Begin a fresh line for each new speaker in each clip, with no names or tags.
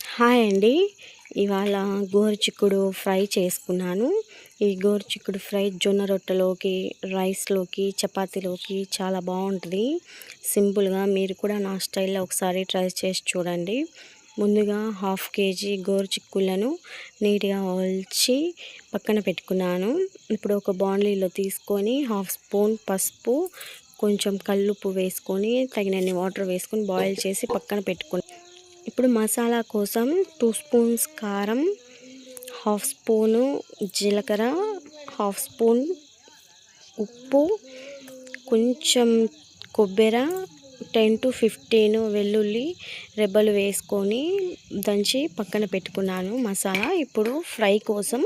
Hi అండి. ఇవాళ గోరుచిక్కుడు fry చేసుకున్నాను. ఈ గోరుచిక్కుడు ఫ్రై జొన్న రొట్టెలోకి రైస్లోకి చపాతీలోకి చాలా బాగుంటుంది. సింపుల్గా మీరు కూడా నా స్టైల్లో ఒకసారి ట్రై చేసి చూడండి. ముందుగా హాఫ్ కేజీ గోరుచిక్కులను నీట్గా ఒలిచి పక్కన పెట్టుకున్నాను. ఇప్పుడు ఒక బాండ్లీలో తీసుకొని హాఫ్ స్పూన్ పసుపు కొంచెం కల్లుప్పు వేసుకొని తగినన్ని వాటర్ వేసుకొని బాయిల్ చేసి పక్కన పెట్టుకున్నాను. ఇప్పుడు మసాలా కోసం టూ స్పూన్స్ కారం హాఫ్ స్పూను జీలకర్ర హాఫ్ స్పూన్ ఉప్పు కొంచెం కొబ్బరి టెన్ టు ఫిఫ్టీన్ వెల్లుల్లి రెబ్బలు వేసుకొని దంచి పక్కన పెట్టుకున్నాను మసాలా. ఇప్పుడు ఫ్రై కోసం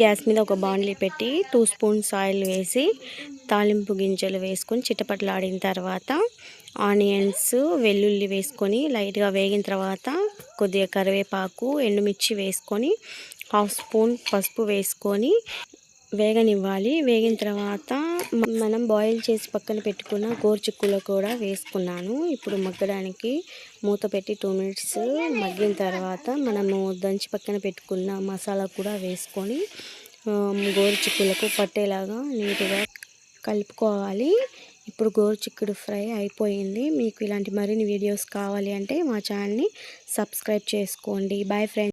గ్యాస్ మీద ఒక బాండ్లీ పెట్టి టూ స్పూన్స్ ఆయిల్ వేసి తాలింపు గింజలు వేసుకొని చిటపట్లాడిన తర్వాత ఆనియన్స్ వెల్లుల్లి వేసుకొని లైట్గా వేగిన తర్వాత కొద్దిగా కరివేపాకు ఎండుమిర్చి వేసుకొని హాఫ్ స్పూన్ పసుపు వేసుకొని వేగనివ్వాలి. వేగిన తర్వాత మనం బాయిల్ చేసి పక్కన పెట్టుకున్న గోరుచిక్కులు కూడా వేసుకున్నాను. ఇప్పుడు మగ్గడానికి మూత పెట్టి టూ మినిట్స్ మగ్గిన తర్వాత మనము దంచి పక్కన పెట్టుకున్న మసాలా కూడా వేసుకొని గోరుచిక్కులకు పట్టేలాగా నీట్గా కలుపుకోవాలి. ఇప్పుడు గోరుచిక్కుడు ఫ్రై అయిపోయింది. మీకు ఇలాంటి మరిన్ని వీడియోస్ కావాలి అంటే మా ఛానల్ని సబ్స్క్రైబ్ చేసుకోండి. Bye friends.